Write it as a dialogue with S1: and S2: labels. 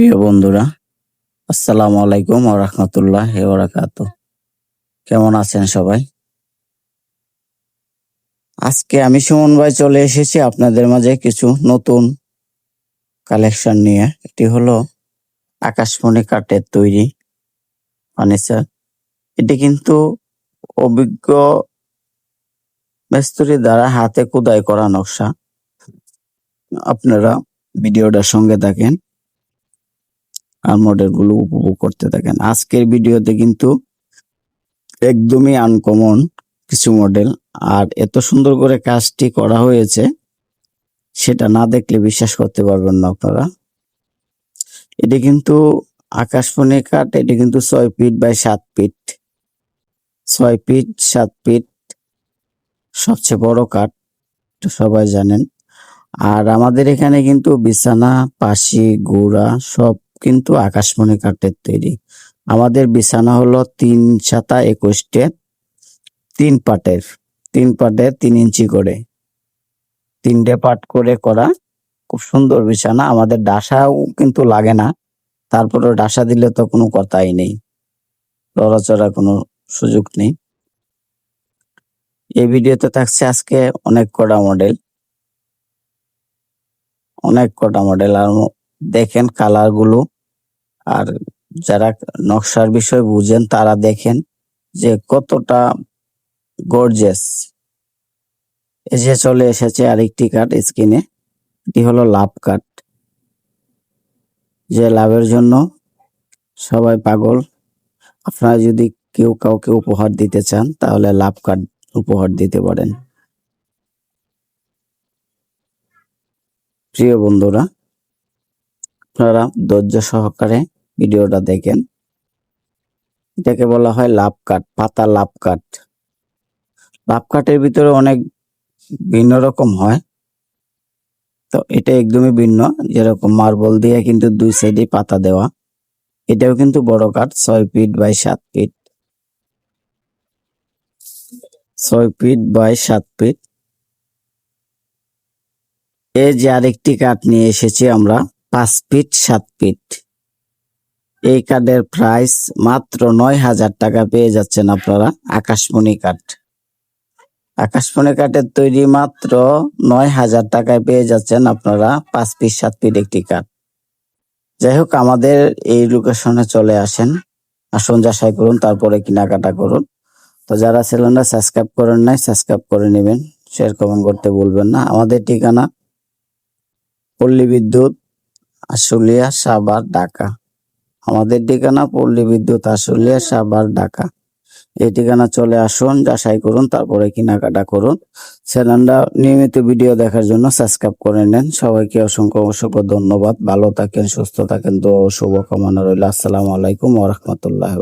S1: প্রিয় বন্ধুরা, আসসালামু আলাইকুম ও রহমতুল্লাহ ওরাকাত কেমন আছেন সবাই? আজকে আমি সুমন ভাই চলে এসেছি আপনাদের মাঝে কিছু নতুন কালেকশন নিয়ে। এটি হলো আকাশমণি কাঠের তৈরি ফার্নিচার। এটি কিন্তু অভিজ্ঞ মিস্ত্রি দ্বারা হাতে খোদাই করা নকশা। আপনারা ভিডিওটার সঙ্গে থাকেন। আর মডেলগুলো উপভোগ করতে থাকেন। আজকের ভিডিওতে কিন্তু একদমই আনকমন কিছু মডেল আর এত সুন্দর করে কাজটি করা হয়েছে, সেটা না দেখলে বিশ্বাস করতে পারবেন না আপনারা। এটি কিন্তু আকাশমণি কাঠ এটি কিন্তু ছয় ফিট বাই সাত ফিট ছয় ফিট সাত ফিট সবচেয়ে বড় কাঠ সবাই জানেন। আর আমাদের এখানে কিন্তু বিছানা, পাশি, গুড়া সব কিন্তু আকাশমণি কাঠের তৈরি। আমাদের বিছানা হলো তিন ছাতা একুশটে, তিন পাটের তিন পাটের তিন ইঞ্চি করে। তিনটে পাট করে করা খুব সুন্দর বিছানা, আমাদের ডাসাও কিন্তু লাগে না, তারপরে ডাসা দিলে তো কোনো কথাই নেই লড়াচড়া কোনো সুযোগ নেই। এই ভিডিওতে থাকছে আজকে অনেক কটা মডেল অনেক কটা মডেল আর দেখেন কালারগুলো আর যারা নকশার বিষয় বুঝেন, তারা দেখেন যে কতটা গর্জেস এসে চলে এসেছে আরেকটি কাঠ স্ক্রিনে, এটি হলো লাভ কাঠ। যে লাভের জন্য সবাই পাগল। আপনারা যদি কেউ কাউকে উপহার দিতে চান, তাহলে লাভ কাঠ উপহার দিতে পারেন। প্রিয় বন্ধুরা আপনারা ধৈর্য সহকারে ভিডিওটা দেখেন। এটাকে বলা হয় লাভ কাঠ পাতা লাভ কাঠ লাভ কাঠের ভিতরে অনেক ভিন্ন রকম হয়। তো এটা একদমই ভিন্ন। যেরকম মার্বল দিয়ে কিন্তু দুই সাইডে পাতা দেওয়া। এটাও কিন্তু বড় কাঠ ছয় ফিট বাই সাত ফিট। ছয় ফিট বাই সাত ফিট। এই যে আরেকটি কাঠ নিয়ে এসেছি আমরা। পাঁচ ফিট, সাত ফিট। এই কাঠের প্রাইস মাত্র নয় হাজার টাকা পেয়ে যাচ্ছেন আপনারা আকাশমণি কাঠ আকাশমণি কাঠের তৈরি মাত্র নয় হাজার টাকায় পেয়ে যাচ্ছেন আপনারা পাঁচ ফিট, সাত ফিট একটি কাঠ যাই হোক, আমাদের এই লোকেশনে চলে আসেন। আসুন যাচাই করুন, তারপরে কেনাকাটা করুন। তো যারা চ্যানেলটা সাবস্ক্রাইব করেন নাই সাবস্ক্রাইব করে নেবেন। শেয়ার কমেন্ট করতে ভুলবেন না। আমাদের ঠিকানা পল্লী বিদ্যুৎ আশুলিয়া সাবার ঢাকা। আমাদের ঠিকানা পল্লী বিদ্যুৎ, আশুলিয়া সাবার ঢাকা। এই ঠিকানা চলে আসুন, যাচাই করুন, তারপরে কেনাকাটা করুন। চ্যানেলটা নিয়মিত ভিডিও দেখার জন্য সাবস্ক্রাইব করে নেন। সবাইকে অসংখ্য অসংখ্য ধন্যবাদ। ভালো থাকেন, সুস্থ থাকেন তো শুভকামনা রইল। আসসালামু আলাইকুম ওরহমতুল্লাহ